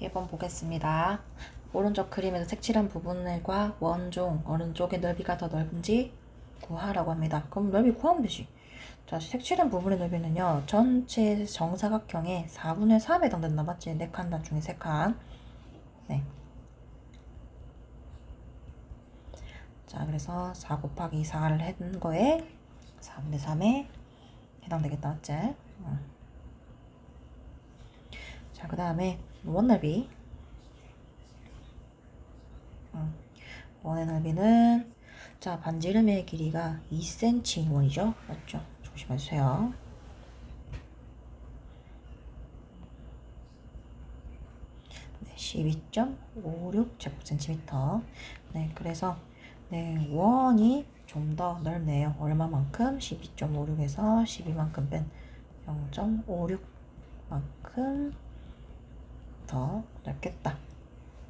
1번 보겠습니다. 오른쪽 그림에서 색칠한 부분과 원종 오른쪽의 넓이가 더 넓은지 구하라고 합니다. 그럼 넓이 구하면 되지. 자, 색칠한 부분의 넓이는요. 전체 정사각형의 4분의 3에 해당된다. 맞지? 4칸 단 중에 3칸. 네. 자, 그래서 4 곱하기 4를 한 거에 4분의 3에 해당되겠다. 맞지? 응. 자, 그 다음에 원넓이. 응. 원의 넓이는 자, 반지름의 길이가 2cm 원이죠. 맞죠? 조심해주세요. 네, 12.56 제곱센티미터. 네, 그래서 네, 원이 좀 더 넓네요. 얼마만큼? 12.56에서 12만큼 뺀 0.56만큼 더 넓겠다.